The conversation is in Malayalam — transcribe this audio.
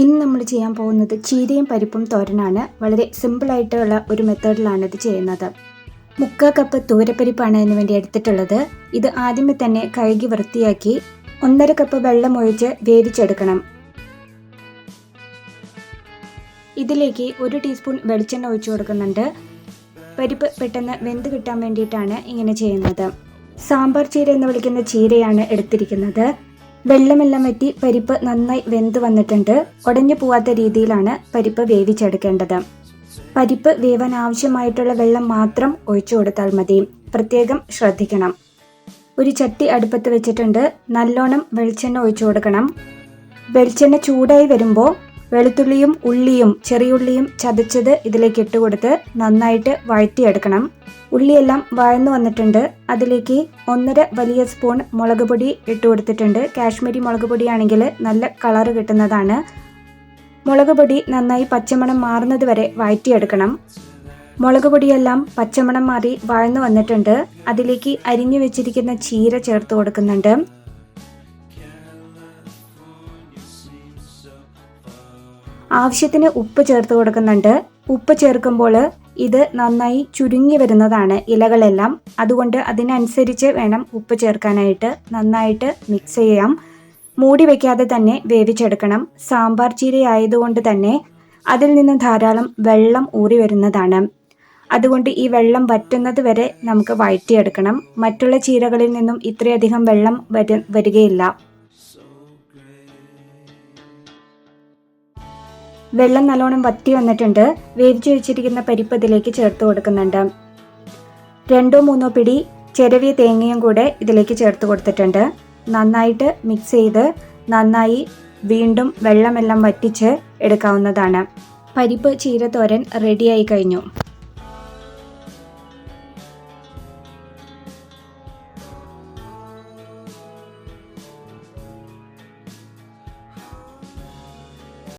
ഇന്ന് നമ്മൾ ചെയ്യാൻ പോകുന്നത് ചീരയും പരിപ്പും തോരനാണ്. വളരെ സിമ്പിളായിട്ടുള്ള ഒരു മെത്തേഡിലാണ് ഇത് ചെയ്യുന്നത്. മുക്കാ കപ്പ് തൂരപ്പരിപ്പാണ് അതിന് വേണ്ടി എടുത്തിട്ടുള്ളത്. ഇത് ആദ്യമേ തന്നെ കഴുകി വൃത്തിയാക്കി ഒന്നര കപ്പ് വെള്ളം ഒഴിച്ച് വേവിച്ചെടുക്കണം. ഇതിലേക്ക് ഒരു ടീസ്പൂൺ വെളിച്ചെണ്ണ ഒഴിച്ചു കൊടുക്കുന്നുണ്ട്. പരിപ്പ് പെട്ടെന്ന് വെന്ത് കിട്ടാൻ വേണ്ടിയിട്ടാണ് ഇങ്ങനെ ചെയ്യുന്നത്. സാമ്പാർ ചീര എന്ന് വിളിക്കുന്ന ചീരയാണ് എടുത്തിരിക്കുന്നത്. വെള്ളമെല്ലാം വറ്റി പരിപ്പ് നന്നായി വെന്ത് വന്നിട്ടുണ്ട്. ഉടഞ്ഞു പോവാത്ത രീതിയിലാണ് പരിപ്പ് വേവിച്ചെടുക്കേണ്ടത്. പരിപ്പ് വേവാൻ ആവശ്യമായിട്ടുള്ള വെള്ളം മാത്രം ഒഴിച്ചു കൊടുത്താൽ മതി. പ്രത്യേകം ശ്രദ്ധിക്കണം. ഒരു ചട്ടി അടുപ്പത്ത് വെച്ചിട്ടുണ്ട്. നല്ലോണം വെളിച്ചെണ്ണ ഒഴിച്ചു കൊടുക്കണം. വെളിച്ചെണ്ണ ചൂടായി വരുമ്പോൾ വെളുത്തുള്ളിയും ഉള്ളിയും ചെറിയുള്ളിയും ചതച്ചത് ഇതിലേക്ക് ഇട്ട് കൊടുത്ത് നന്നായിട്ട് വഴറ്റിയെടുക്കണം. ഉള്ളിയെല്ലാം വഴന്നു വന്നിട്ടുണ്ട്. അതിലേക്ക് ഒന്നര വലിയ സ്പൂൺ മുളക് പൊടി ഇട്ട് കൊടുത്തിട്ടുണ്ട് കാശ്മീരി മുളക് പൊടിയാണെങ്കിൽ നല്ല കളറ് കിട്ടുന്നതാണ്. മുളക് പൊടി നന്നായി പച്ചമണം മാറുന്നത് വരെ വഴറ്റിയെടുക്കണം. മുളക് പൊടിയെല്ലാം പച്ചമണം മാറി വഴന്നു വന്നിട്ടുണ്ട്. അതിലേക്ക് അരിഞ്ഞു വെച്ചിരിക്കുന്ന ചീര ചേർത്ത് കൊടുക്കുന്നുണ്ട്. ആവശ്യത്തിന് ഉപ്പ് ചേർത്ത് കൊടുക്കുന്നുണ്ട്. ഉപ്പ് ചേർക്കുമ്പോൾ ഇത് നന്നായി ചുരുങ്ങി വരുന്നതാണ് ഇലകളെല്ലാം. അതുകൊണ്ട് അതിനനുസരിച്ച് വേണം ഉപ്പ് ചേർക്കാനായിട്ട് നന്നായിട്ട് മിക്സ് ചെയ്യാം. മൂടി വയ്ക്കാതെ തന്നെ വേവിച്ചെടുക്കണം. സാമ്പാർ ചീര ആയതുകൊണ്ട് തന്നെ അതിൽ നിന്ന് ധാരാളം വെള്ളം ഊറി വരുന്നതാണ്. അതുകൊണ്ട് ഈ വെള്ളം വറ്റുന്നത് വരെ നമുക്ക് വഴറ്റിയെടുക്കണം. മറ്റുള്ള ചീരകളിൽ നിന്നും ഇത്രയധികം വെള്ളം വരികയില്ല. വെള്ളം നല്ലോണം വറ്റി വന്നിട്ടുണ്ട്. വേവിച്ചു വെച്ചിരിക്കുന്ന പരിപ്പ് ഇതിലേക്ക് ചേർത്ത് കൊടുക്കുന്നുണ്ട്. രണ്ടോ മൂന്നോ പിടി ചെരവിയ തേങ്ങയും കൂടെ ഇതിലേക്ക് ചേർത്ത് കൊടുത്തിട്ടുണ്ട്. നന്നായിട്ട് മിക്സ് ചെയ്ത് നന്നായി വീണ്ടും വെള്ളമെല്ലാം വറ്റിച്ച് എടുക്കാവുന്നതാണ്. പരിപ്പ് ചീരത്തോരൻ റെഡിയായി കഴിഞ്ഞു.